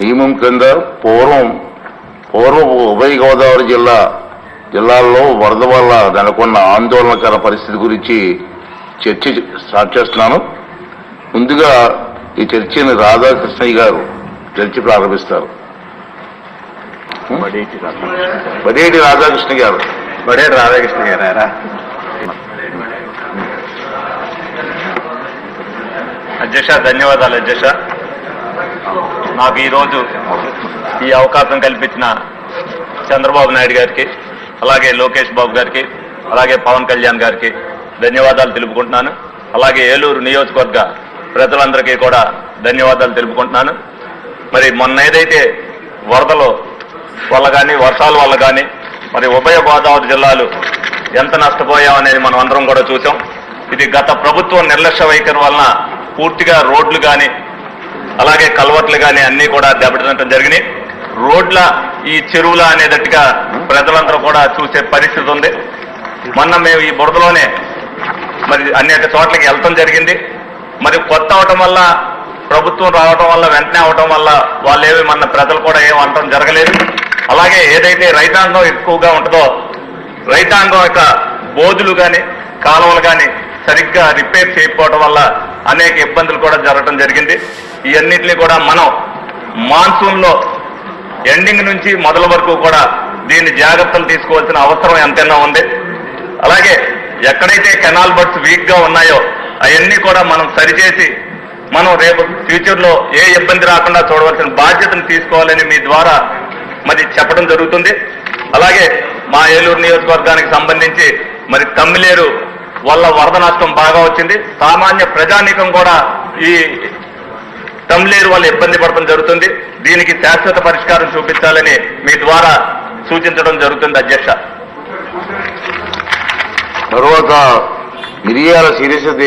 నియమం కింద పూర్వం పూర్వ ఉభయ గోదావరి జిల్లా జిల్లాల్లో వరద వల్ల నెలకొన్న ఆందోళనకర పరిస్థితి గురించి చర్చ స్టార్ట్ చేస్తున్నాను. ముందుగా ఈ చర్చని రాధాకృష్ణయ్య గారు చర్చ ప్రారంభిస్తారు. బడేటి రాధాకృష్ణ గారు. బడే రాధాకృష్ణ గారా అధ్యక్ష ధన్యవాదాలు అధ్యక్ష. నాకు ఈరోజు ఈ అవకాశం కల్పించిన చంద్రబాబు నాయుడు గారికి అలాగే లోకేష్ బాబు గారికి అలాగే పవన్ కళ్యాణ్ గారికి ధన్యవాదాలు తెలుపుకుంటున్నాను. అలాగే ఏలూరు నియోజకవర్గ ప్రజలందరికీ కూడా ధన్యవాదాలు తెలుపుకుంటున్నాను. మరి మొన్న ఏదైతే వరదలు వల్ల కానీ వర్షాల వల్ల కానీ మరి ఉభయ గోదావరి జిల్లాలు ఎంత నష్టపోయాం అనేది మనం అందరం కూడా చూసాం. ఇది గత ప్రభుత్వం నిర్లక్ష్య వైఖరి వలన పూర్తిగా రోడ్లు కానీ అలాగే కల్వర్ట్లు కానీ అన్నీ కూడా దెబ్బతినటం జరిగినాయి రోడ్ల ఈ చెరువుల అనేటట్టుగా ప్రజలందరూ కూడా చూసే పరిస్థితి ఉంది. మొన్న మేము ఈ బురదలోనే మరి అనేక చోట్లకి వెళ్ళటం జరిగింది. మరి కొత్త అవటం వల్ల ప్రభుత్వం రావటం వల్ల వెంటనే అవటం వల్ల వాళ్ళు మన ప్రజలు కూడా ఏం అనటం జరగలేదు. అలాగే ఏదైతే రైతాంగం ఎక్కువగా ఉంటుందో రైతాంగం యొక్క బోధులు కానీ కాలువలు కానీ సరిగ్గా రిపేర్ చేయకపోవడం వల్ల అనేక ఇబ్బందులు కూడా జరగడం జరిగింది. ఇవన్నిటిని కూడా మనం మాన్సూన్లో ఎండింగ్ నుంచి మొదల వరకు కూడా దీన్ని జాగ్రత్తలు తీసుకోవాల్సిన అవసరం ఎంతైనా ఉంది. అలాగే ఎక్కడైతే కెనాల్ బర్డ్స్ వీక్గా ఉన్నాయో అవన్నీ కూడా మనం సరిచేసి మనం రేపు ఫ్యూచర్లో ఏ ఇబ్బంది రాకుండా చూడవలసిన బాధ్యతను తీసుకోవాలని మీ ద్వారా మరి చెప్పడం జరుగుతుంది. అలాగే మా ఏలూరు నియోజకవర్గానికి సంబంధించి మరి తమ్మిలేరు వల్ల వరద నష్టం బాగా వచ్చింది. సామాన్య ప్రజానీకం కూడా ఈ తమ్లేరు వాళ్ళు ఇబ్బంది పడటం జరుగుతుంది. దీనికి శాశ్వత పరిష్కారం చూపించాలని మీ ద్వారా సూచించడం జరుగుతుంది అధ్యక్ష. తర్వాత మిరియాల శిరీషదేవి